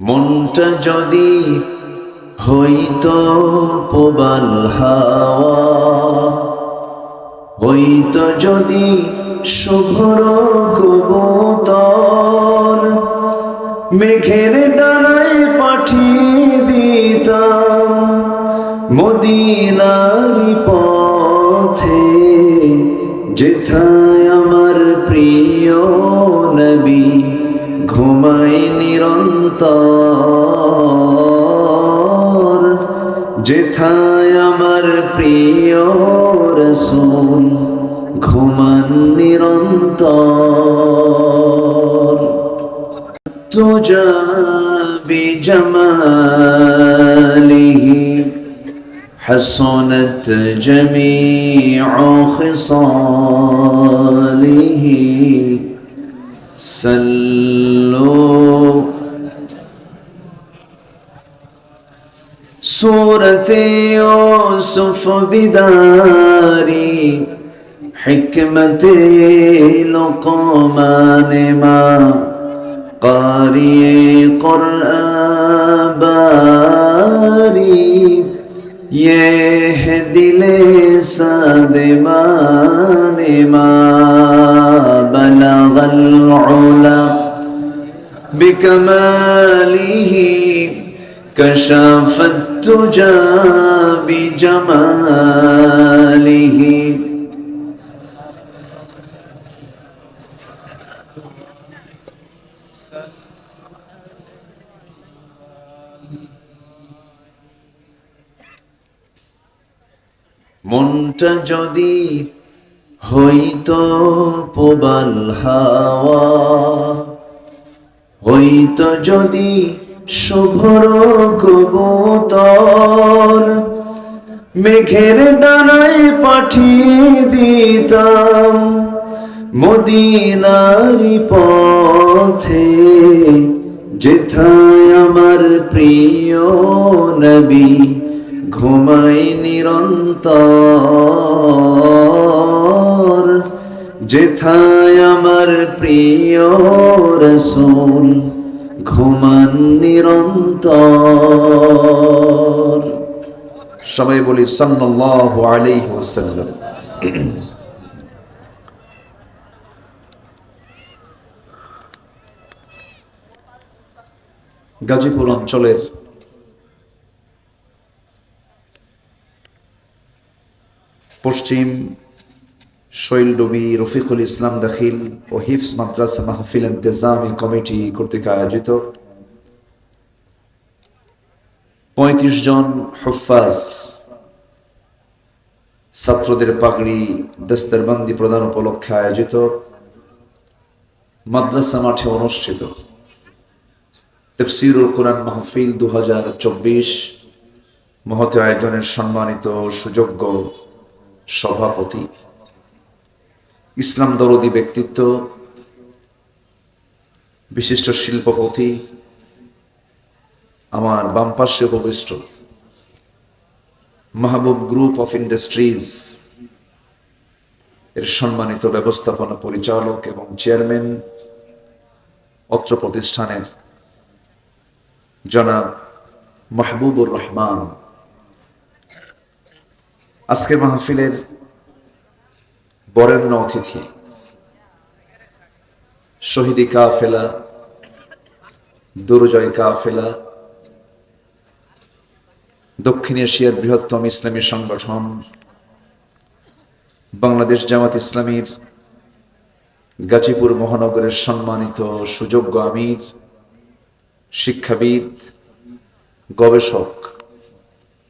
মনটা যদি হইত প্রবাল হাওয়া, হইত যদি শুভ্র কবুতর, মেঘের ডানায় পাঠিয়ে দিতাম মদিনারি পথে, যেথায় আমার প্রিয় নবী। ঘুমাই নিরন্তর যেথায় আমার প্রিয় রসুল ঘুমান নিরন্তর তুজা بجماله حسنت جميع خصاله صلوا سورة يوسف بداري حكمة لقمان ما. قارئ قرآن باري يهدي دل ما. العلا بكماله كشف التجى بجماله মনটা যদি হইত প্রবাল হাওয়া, হইত যদি শুভ্র কবুতর, মেঘের ডানায় পাঠিয়ে দিতাম মদিনারি পথে, যেথায় আমার প্রিয় নবী ঘুমাই নিরন্তর। যেথায় আমার প্রিয় রসুল ঘুমান নিরন্তর। সবাই বলি সাল্লাল্লাহু আলাইহি ওয়াসাল্লাম। গাজীপুর অঞ্চলের পশ্চিম শৈলডবি রফিকুল ইসলাম দাখিল ও হিফস মাদ্রাসা মাহফিল ইন্তেজামি কমিটি কর্তৃক আয়োজিত। পঁয়ত্রিশ জন হুফাজ ছাত্রদের পাগড়ি, দস্তরবন্দি প্রদান উপলক্ষে আয়োজিত মাদ্রাসা মাঠে অনুষ্ঠিত। তফসিরুল কোরআন মাহফিল দু হাজার চব্বিশ মহত আয়োজনের সম্মানিত সুযোগ্য সভাপতি। ইসলাম দরদি ব্যক্তিত্ব, বিশিষ্ট শিল্পপতি, আমার বাম পার্শ্বে উপবিষ্ট মাহবুব গ্রুপ অফ ইন্ডাস্ট্রিজ, এর সম্মানিত ব্যবস্থাপনা পরিচালক এবং চেয়ারম্যান, অত্র প্রতিষ্ঠানের জনাব মাহবুবুর রহমান। আজকের মাহফিলের বরেণ্য অতিথি, শহীদি কাফেলা, দুর্জয় কাফেলা, দক্ষিণ এশিয়ার বৃহত্তম ইসলামী সংগঠন, বাংলাদেশ জামাত ইসলামীর, গাজীপুর মহানগরের সম্মানিত সুযোগ্য আমির, শিক্ষাবিদ, গবেষক,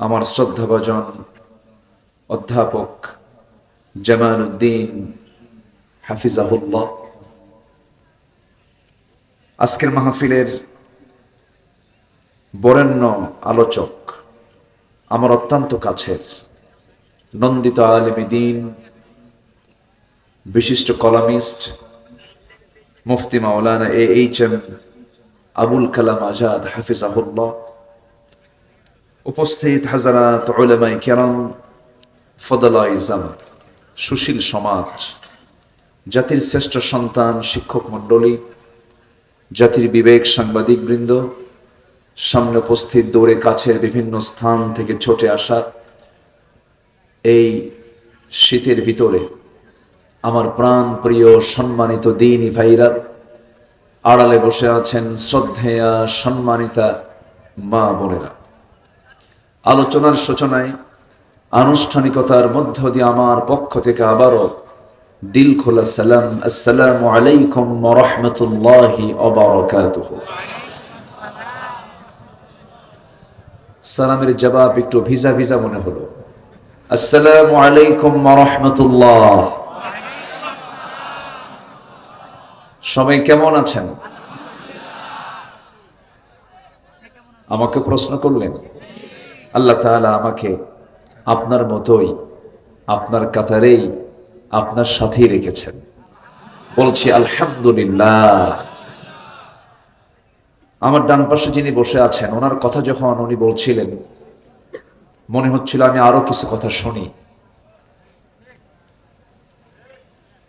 আমার শ্রদ্ধাভাজন অধ্যাপক জামাল উদ্দিন হাফিজাহুল্লাহ। আজকের মাহফিলের বরেণ্য আলোচক, আমার অত্যন্ত কাছের নন্দিত আলমিদিন বিশিষ্ট কলামিস্ট, মুফতি মাওলানা A H M Abul Kalam Azad, হাফিজাহুল্লাহ। উপস্থিত হাজারাত ওলামাই কেরাম ফদলা ইজাম সুশীল সমাজ, জাতির শ্রেষ্ঠ সন্তান, শিক্ষক মণ্ডলী, জাতির বিবেক সাংবাদিক বৃন্দ সামনে উপস্থিত দৌড়ে কাছের বিভিন্ন স্থান থেকে ছুটে আসা, এই শীতের ভিতরে আমার প্রাণ প্রিয় সম্মানিত দিনী ভাইরা, আড়ালে বসে আছেন শ্রদ্ধেয়া সম্মানিতা মা বোনেরা। আলোচনার সূচনায় আনুষ্ঠানিকতার মধ্য দিয়ে আমার পক্ষ থেকে আবারও দিল খোলা সালাম, আসসালামু আলাইকুম রহমতুল্লাহি সালামের জবাব একটু ভিজা ভিজা মনে হলো। আসসালামু আলাইকুম রহমতুল্লাহ। সবাই কেমন আছেন? আমাকে প্রশ্ন করলেন। আল্লাহ তাআলা আমাকে আপনার মতোই, আপনার কাতারেই, আপনার সাথেই রেখেছেন। বলছি, আলহামদুলিল্লাহ। আমার ডান পাশে যিনি বসে আছেন, ওনার কথা যখন উনি বলছিলেন, মনে হচ্ছিল আমি আরও কিছু কথা শুনি।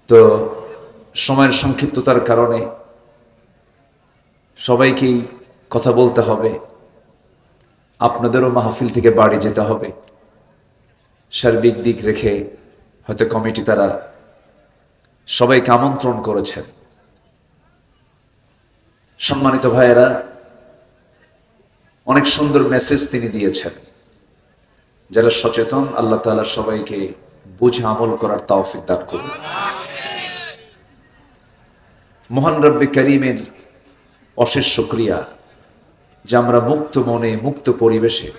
তো সময়ের সংক্ষিপ্ততার কারণে সবাইকেই কথা বলতে হবে। আপনাদেরও মাহফিল থেকে বাড়ি যেতে হবে। সার্বিক দিক রেখে হয়তো কমিটি তারা সবাইকে আমন্ত্রণ করেছেন। সম্মানিত ভাইয়েরা, অনেক সুন্দর মেসেজ তিনি দিয়েছেন, যারা সচেতন, আল্লাহ তাআলা সবাইকে বুঝে আমল করার তাওফিক দান করুন। মহান রব্বে করিমের অশেষ শুক্রিয়া যে আমরা মুক্ত মনে, মুক্ত পরিবেশে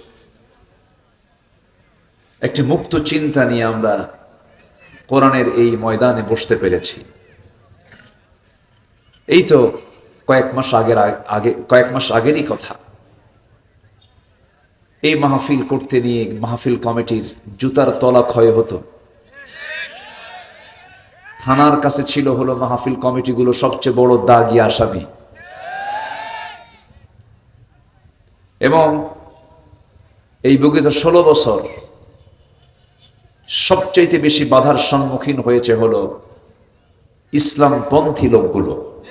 একটি মুক্ত চিন্তা নিয়ে আমরা কোরআনের এই ময়দানে বসতে পেরেছি। এই তো কয়েক মাস আগের আগে কয়েক মাস আগেরই কথা। এই মাহফিল করতে নিয়ে মাহফিল কমিটির জুতার তলা ক্ষয় হতো। থানার কাছে ছিল হলো মাহফিল কমিটিগুলো সবচেয়ে বড় দাগি আসামি। এবং এই বিগত ষোলো বছর সবচাইতে বেশি বাধার সম্মুখীন হয়েছে হলো ইসলামপন্থী লোকগুলো।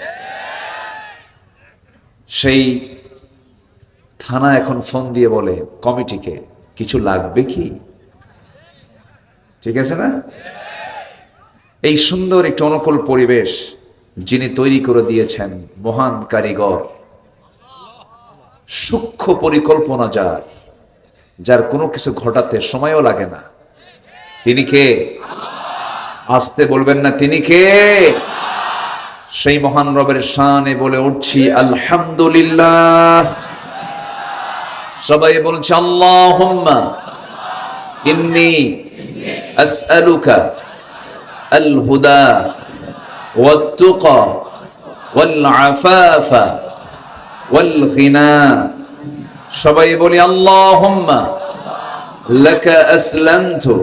সেই থানা এখন ফোন দিয়ে বলে, কমিটিকে কিছু লাগবে কি? ঠিক আছে না? এই সুন্দর একটি অনুকূল পরিবেশ যিনি তৈরি করে দিয়েছেন মহান কারিগর, সূক্ষ্ম পরিকল্পনা যার যার কোনো কিছু ঘটাতে সময়ও লাগে না। তিনি কে আসতে বলবেন না তিনি কে সেই মহান রবের শানে বলে উঠছি আলহামদুলিল্লাহ সবাই বলছে আল্লাহুম্মা ইন্নি আসআলুকা আল হুদা والتقى والعفاف والغنى সবাই বলি আল্লাহুম্মা লাকা আসলামতু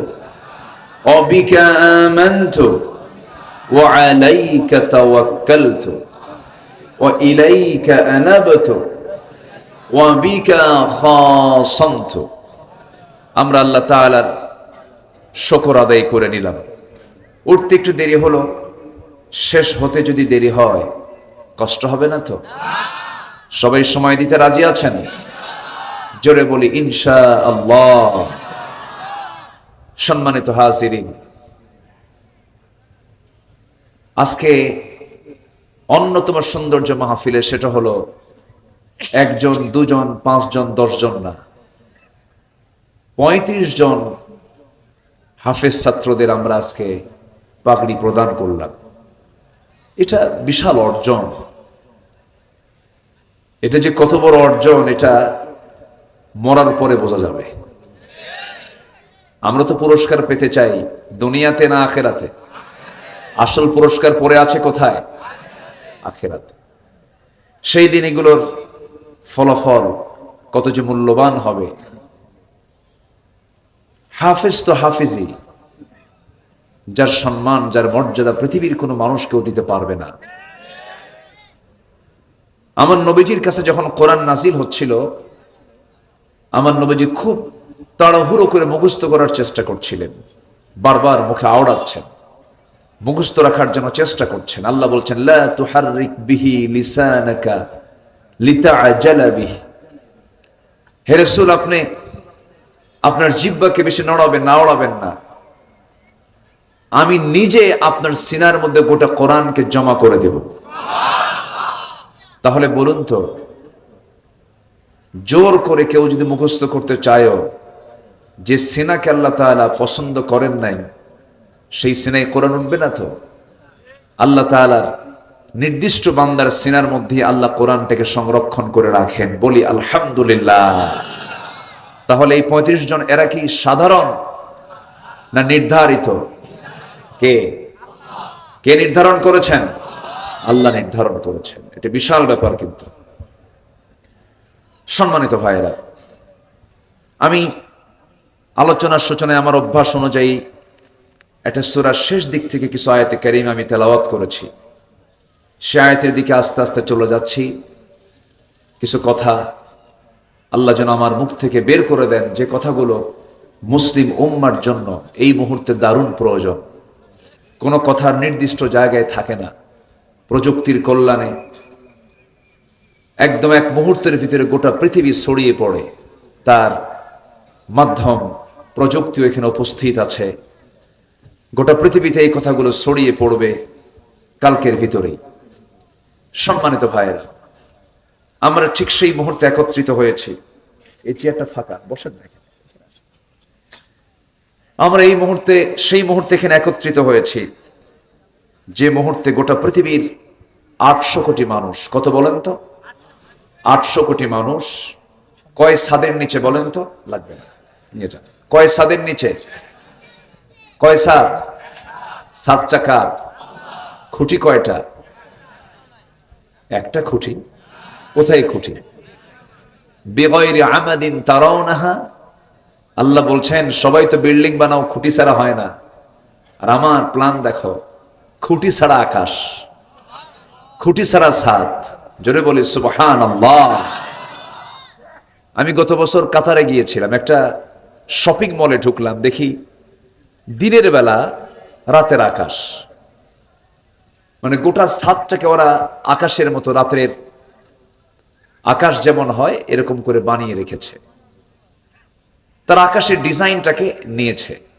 وبك آمنت وعليك توكلت وإليك أنبت وبك خاصمت আমরা আল্লাহ তাআলার শকর আদায় করে নিলাম উঠতে একটু দেরি হলো শেষ হতে যদি দেরি হয় কষ্ট হবে না তো সবাই সময় দিতে রাজি আছেন জোরে বলি ইনশা আল্লাহ সম্মানিত হাজিরিন, আজকে অন্যতম সৌন্দর্য মাহফিলে সেটা হলো একজন, দুজন, পাঁচজন, দশজন না, পঁয়ত্রিশ জন হাফেজ ছাত্রদের আমরা আজকে পাগড়ি প্রদান করলাম। এটা বিশাল অর্জন। এটা যে কত বড় অর্জন, এটা মরার পরে বোঝা যাবে। আমরা তো পুরস্কার পেতে চাই, দুনিয়াতে না আখেরাতে? আসল পুরস্কার পরে আছে কোথায়? আখেরাতে। সেই দিন এগুলোর ফলাফল কত যে মূল্যবান হবে। হাফেজ তো হাফিজি যার সম্মান, যার মর্যাদা পৃথিবীর কোনো মানুষ কেউ দিতে পারবে না। আমার নবীজির কাছে যখন কোরআন নাজিল হচ্ছিল, আমার নবীজি খুব তাড়াহুড়ো করে মুখস্থ করার চেষ্টা করছিলেন। বারবার মুখে আওড়াচ্ছেন। মুখস্থ রাখার জন্য চেষ্টা করছেন। আল্লাহ বলছেন, লা আপনি আপনার জিব্বাকে বেশি নড়াবেন না ওড়াবেন না। আমি নিজে আপনার সিনার মধ্যে গোটা কোরআনকে জমা করে দেব। তাহলে বলুন তো, জোর করে কেউ যদি মুখস্থ করতে চায়ও যে সেনাকে আল্লাহ তাআলা পছন্দ করেন নাই, সেই সিনায় কোরআন উঠবে না তো? আল্লাহ তাআলার নির্দিষ্ট বান্দার সেনার মধ্যে আল্লাহ কোরআনটাকে সংরক্ষণ করে রাখেন। বলি, আলহামদুলিল্লাহ। তাহলে এই পঁয়ত্রিশ জন এরা কি সাধারণ না নির্ধারিত? কে? কে নির্ধারণ করেছেন? আল্লাহ নির্ধারণ করেছেন। এটা বিশাল ব্যাপার কিন্তু। সম্মানিত ভাইয়েরা, আমি আলোচনার সূচনায় আমার অভ্যাস অনুযায়ী একটা সুরার শেষ দিক থেকে কিছু আয়াতে কারিম আমি তেলাওয়াত করেছি। সে আয়াতের দিকে আস্তে আস্তে চলে যাচ্ছি। কিছু কথা আল্লাহ যেন আমার মুখ থেকে বের করে দেন যে কথাগুলো মুসলিম উম্মার জন্য এই মুহূর্তে দারুণ প্রয়োজন। কোনো কথার নির্দিষ্ট জায়গায় থাকে না। প্রযুক্তির কল্যাণে একদম এক মুহূর্তের ভিতরে গোটা পৃথিবী ছড়িয়ে পড়ে। তার মাধ্যম প্রযুক্তিও এখানে উপস্থিত আছে। গোটা পৃথিবীতে এই কথাগুলো ছড়িয়ে পড়বে কালকের ভিতরেই সম্মানিত ভাইয়েরা, আমরা ঠিক সেই মুহূর্তে একত্রিত হয়েছি। এই চেয়ারটা ফাঁকা, বসেন না আমরা এই মুহূর্তে, সেই মুহূর্তে এখানে একত্রিত হয়েছি। যে মুহূর্তে গোটা পৃথিবীর আটশো কোটি মানুষ, কত বলেন তো? আটশো কোটি মানুষ কয় সাদের নিচে বলেন তো? লাগবে না, নিয়ে যান। কয় সাদের নিচে? কয় সাদ? সাতটা কার? খুঁটি কয়টা? একটা খুঁটি। কোথায় খুঁটি? বেগয়ের আমাদিন তারাও নাহা আল্লাহ বলছেন, সবাই তো বিল্ডিং বানাও, খুঁটি ছাড়া হয় না। আর আমার প্ল্যান দেখো, খুঁটি ছাড়া আকাশ, খুঁটি ছাড়া সাত জোরে বলি সুবহান আমি গত বছর কাতারে গিয়েছিলাম, একটা শপিং মলে ঢুকলাম, দেখি দিনের বেলা রাতের আকাশ। মানে গোটা সাতটাকে ওরা আকাশের মতো, রাতের আকাশ যেমন হয়, এরকম করে বানিয়ে রেখেছে। তার আকাশের ডিজাইনটাকে নিয়েছে।